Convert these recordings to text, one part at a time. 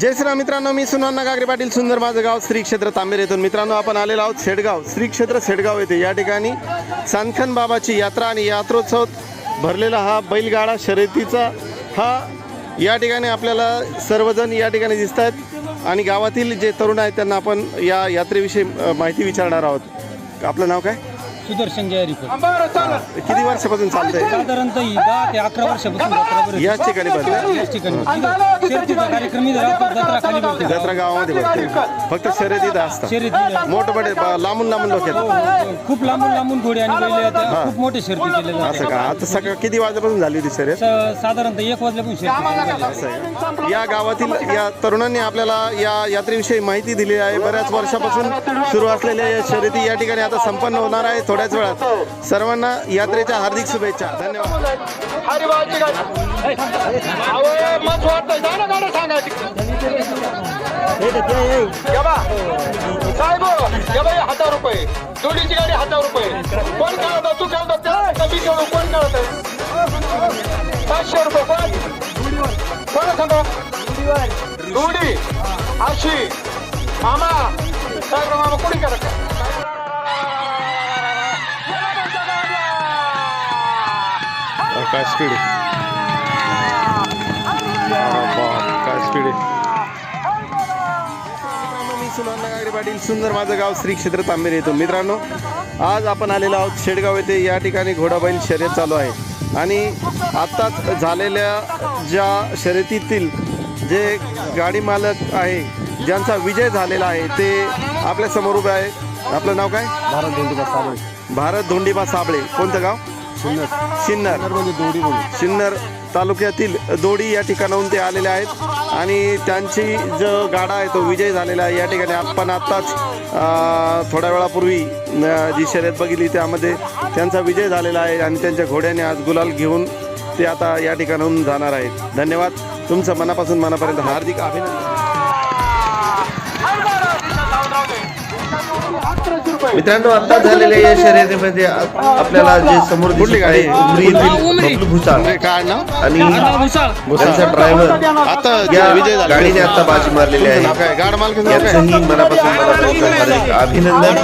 जय श्रीराम मित्रांनो मी सुनवण्णा गागरे पाटील सुंदर माझं गाव श्री क्षेत्र तांबेर येथून. मित्रांनो आपण आलेलो आहोत शेडगाव. श्री क्षेत्र शेडगाव येथे. या ठिकाणी सानखन बाबाची यात्रा आणि यात्रोत्सव भरलेला हा बैलगाडा शर्यतीचा. हा या ठिकाणी आपल्याला सर्वजण या ठिकाणी दिसत आहेत. आणि गावातील जे तरुण आहेत त्यांना आपण या यात्रेविषयी माहिती विचारणार आहोत. आपलं नाव काय? सुदर्शन जयरिफळ किती वर्षापासून चालतंय? साधारणतः दहा ते अकरा वर्षापासून याच ठिकाणी याच ठिकाणी. शर्यतीचा कार्यक्रम इथं राहतो जत्रा खाली भरते जत्रा गावामध्ये भरते फक्त शर्यतीत असतात. शर्यती मोठे मोठे ब- लांबून लांबून लोक येतात खूप लांबून लांबून घोडे आणि बैल येतात. खूप मोठे शर्ती केले असं का? आता सकाळ किती वाजेपासून झाली होती शर्यत? स- साधारणतः एक वाजल्यापासून केली असं आहे का? या गावातील या तरुणांनी आपल्याला या यात्रेविषयी माहिती दिली आहे. बऱ्याच वर्षापासून सुरू असलेल्या या शर्यती या ठिकाणी आता संपन्न होणार आहे थोड्याच वेळात. सर्वांना यात्रेच्या हार्दिक शुभेच्छा. धन्यवाद. अहो जा ना गाडं सांगा साहेब बाई हजार रुपये. जोडीची गाडी हजार रुपये. कोण काढत तू काढत कमी घेऊ कोण काढत पाचशे रुपये. कोण? कोण सांगा? जोडी आशी. मामा. साहेब मामा कोणी करत? काय स्पीड मी सुनंदा गागरे पाटील सुंदर माझं गाव श्री क्षेत्र तांबेर येतो. मित्रांनो आज आपण आलेलो आहोत शेडगाव येथे. या ठिकाणी घोडाबैल शर्यत चालू आहे. आणि आत्ताच झालेल्या ज्या शर्यतीतील जे गाडी मालक आहे ज्यांचा विजय झालेला आहे ते आपल्यासमोर उभे आहे आपलं नाव काय? भारत धोंडीबा साबळे. भारत धोंडीबा साबळे. कोणतं गाव? सिन्नर. सिन्नर. तालुक्यातील दोडी या ठिकाणाहून ते आलेले आहेत. आणि त्यांची जो गाडा आहे तो विजय झालेला आहे. या ठिकाणी आपण आत्ताच थोड्या वेळापूर्वी जी शर्यत बघितली त्यामध्ये त्यांचा विजय झालेला आहे आणि त्यांच्या घोड्याने आज गुलाल घेऊन ते आता या ठिकाणाहून जाणार आहेत. धन्यवाद. तुमचं मनापासून मनापर्यंत हार्दिक अभिनंदन. मित्रांनो आता झालेल्या या शर्यतीमध्ये आपल्याला जे समोर कुठली गाडी? बबलू भुसाळ. काय नाव? आणि त्यांचा ड्रायव्हर आता या विजय गाडीने आता बाजी मारलेली आहे. याचंही मनापासून मनापासून हार्दिक अभिनंदन.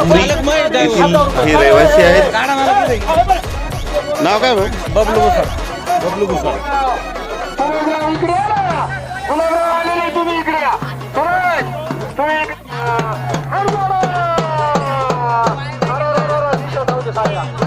उमरी येथील हे रहिवासी आहेत. नाव काय बबलू भुसाळ. बबलू भुसाळ. 哎呀